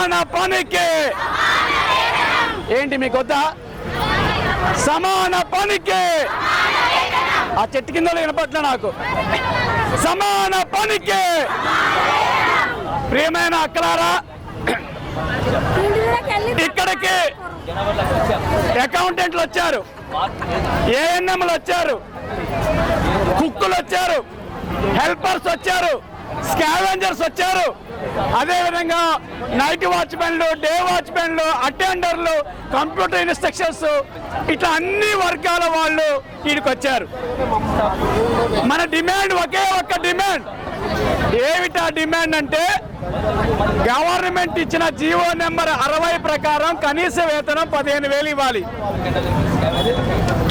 సమాన పనికి. ఏంటి మీకు వద్దా సమాన పనికి. ఆ చెట్టు కింద వినపట్ల నాకు. సమాన పనికి. ప్రియమైన అక్కలారా ఇక్కడికి అకౌంటెంట్లు వచ్చారు. ఏఎన్ఎంలు వచ్చారు. కుక్కులు వచ్చారు. హెల్పర్స్ వచ్చారు. స్కావెంజర్స్ వచ్చారు. అదేవిధంగా నైట్ వాచ్మెన్లు డే వాచ్మెన్లు అటెండర్లు కంప్యూటర్ ఇన్స్ట్రక్షన్స్ ఇట్లా అన్ని వర్గాల వాళ్ళు వీడికి వచ్చారు మన డిమాండ్ ఒకే ఒక్క డిమాండ్. ఏమిటా డిమాండ్ అంటే గవర్నమెంట్ ఇచ్చిన జీవో నెంబర్ అరవై ప్రకారం కనీస వేతనం పదిహేను వేలు ఇవ్వాలి.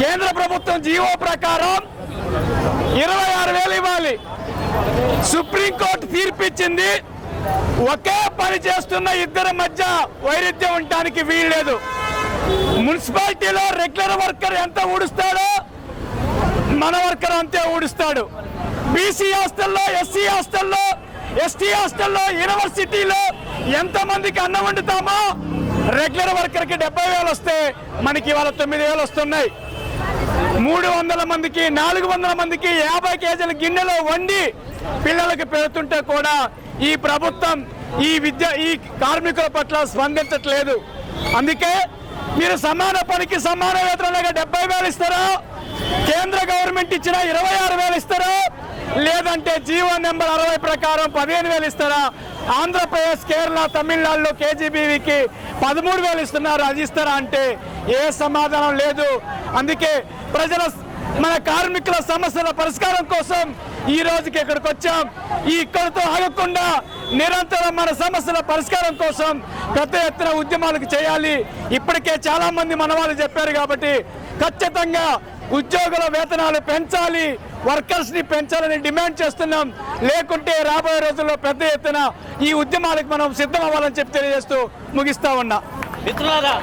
కేంద్ర ప్రభుత్వం జీవో ప్రకారం ఇరవై ఆరు వేలు ఇవ్వాలి. సుప్రీంకోర్టు తీర్పిచ్చింది. ఒకే పని చేస్తున్న ఇద్దరి మధ్య వైరుధ్యం ఉండటానికి వీల్లేదు. మున్సిపాలిటీలో రెగ్యులర్ వర్కర్ ఎంత ఊడుస్తాడో మన వర్కర్ అంతే ఊడుస్తాడు. బీసీ హాస్టల్లో ఎస్సీ హాస్టల్లో ఎస్టీ హాస్టల్లో యూనివర్సిటీలో ఎంతమందికి అన్నం వండుతామో రెగ్యులర్ వర్కర్కి డెబ్బై వేలు వస్తే మనకి ఇవాళ తొమ్మిది వేలు వస్తున్నాయి. మూడు వందల మందికి నాలుగు వందల మందికి యాభై కేజీల గిన్నెలో వండి పిల్లలకు పెడుతుంటే కూడా ఈ ప్రభుత్వం ఈ విద్య ఈ కార్మికుల పట్ల స్పందించట్లేదు. అందుకే మీరు సమాన పనికి సమాన వేతనంగా డెబ్బై వేలు ఇస్తారో? కేంద్ర గవర్నమెంట్ ఇచ్చిన ఇరవై ఆరు వేలు ఇస్తారో? లేదంటే జీవో నెంబర్ అరవై ప్రకారం పదిహేను వేలు ఇస్తారా? ఆంధ్రప్రదేశ్ కేరళ తమిళనాడులో కేజీబీవీకి పదమూడు వేలు ఇస్తున్నారు. అది ఇస్తారా అంటే ఏ సమాధానం లేదు. అందుకే ప్రజల మన కార్మికుల సమస్యల పరిష్కారం కోసం ఈ రోజుకి ఇక్కడికి వచ్చాం. ఈ ఇక్కడితో ఆగకుండా నిరంతరం మన సమస్యల పరిష్కారం కోసం పెద్ద ఎత్తున ఉద్యమాలకు చేయాలి. ఇప్పటికే చాలా మంది మన వాళ్ళు చెప్పారు కాబట్టి ఖచ్చితంగా ఉద్యోగుల వేతనాలు పెంచాలి. వర్కర్స్ని పెంచాలని డిమాండ్ చేస్తున్నాం. లేకుంటే రాబోయే రోజుల్లో పెద్ద ఎత్తున ఈ ఉద్యమాలకు మనం సిద్ధం అవ్వాలని చెప్పి తెలియజేస్తూ ముగిస్తా ఉన్నా. మిత్రులారా